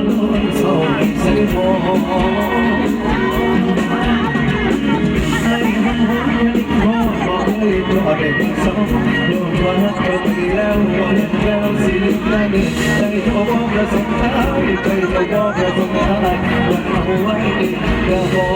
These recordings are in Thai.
lối sầu sẽ vô anh hăng hái lên vô bỏ đi bỏ để sống đường qua cơn thì leo qua leo xin lên đi tay thô bó ra sống tháo đi tay thô bó ra sống tháo quần hậu anh đi ra vô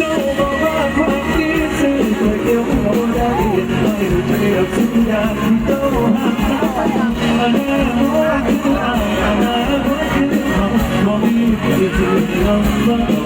đâu mà ba khoa kỹ sư thời yêu ngẫu đã đi tay được chơi được sinh ra đâu number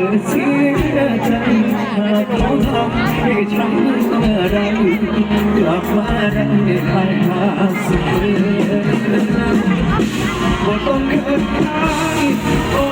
อเสียใจมาเขาทำให้ฉันเมื่อไรกลับมาได้ทางมาเสียบ่ต้องเกิดใคร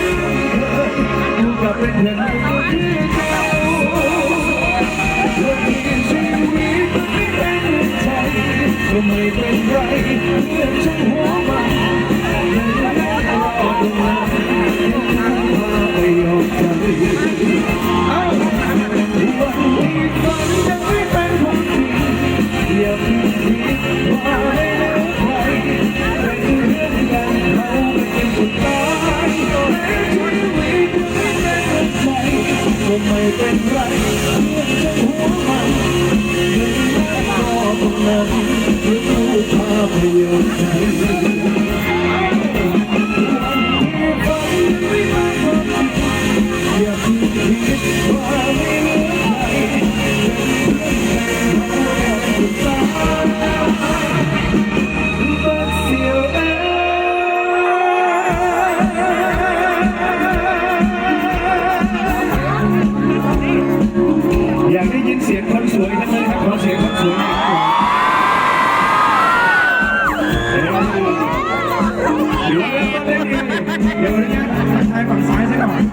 ากได้ดีอยากหวังแล้วออกไปอยากเห็นสวยของแม่ทั้งรถไหลออกทุกเย็นนี้ไปไม่บอกโลกวันนี้ก็ไม่สวยของไม่เป็นบางเรื่องธรรมดาสวยในวัยอันเพื่อนขอแค่รอกกูกูกูกลับเป็นนที่เก่าวันนี้ชีวิตไม่เป็นใจก็ไม่เป็นไรเพื่อนฉันหัวมันรอดูนะพาไปยอมใจเอ้าวันนี้ฝันยังไม่เป็น เป็นไรเพื่อนฉันหัวมันเงินแม้รอตรงนั้นหรือรู้ภาพยนตร์ใจ เลยครับขอเสียงคนสวยหน่อยครับเดี๋ยวเริ่มต้นได้ดีเดี๋ยวนะทักทายฝั่งซ้ายซะก่อน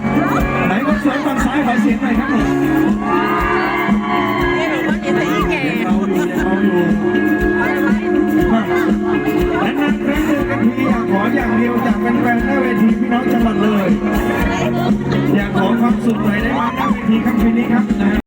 ไหนคนสวยฝั่งซ้ายขอเสียงหน่อยครับผมนี่หนูก็กินแต่อีแก่ยังเมาอยู่ยังเมาอยู่มานานครั้งเจอกันทีอยากขออย่างเดียวจากแฟนๆหน้าเวทีพี่น้องจังหวัดเลย อยากขอความสุขหน่อยได้ไหมหน้าเวทีค่ำคืนนี้ครับนะ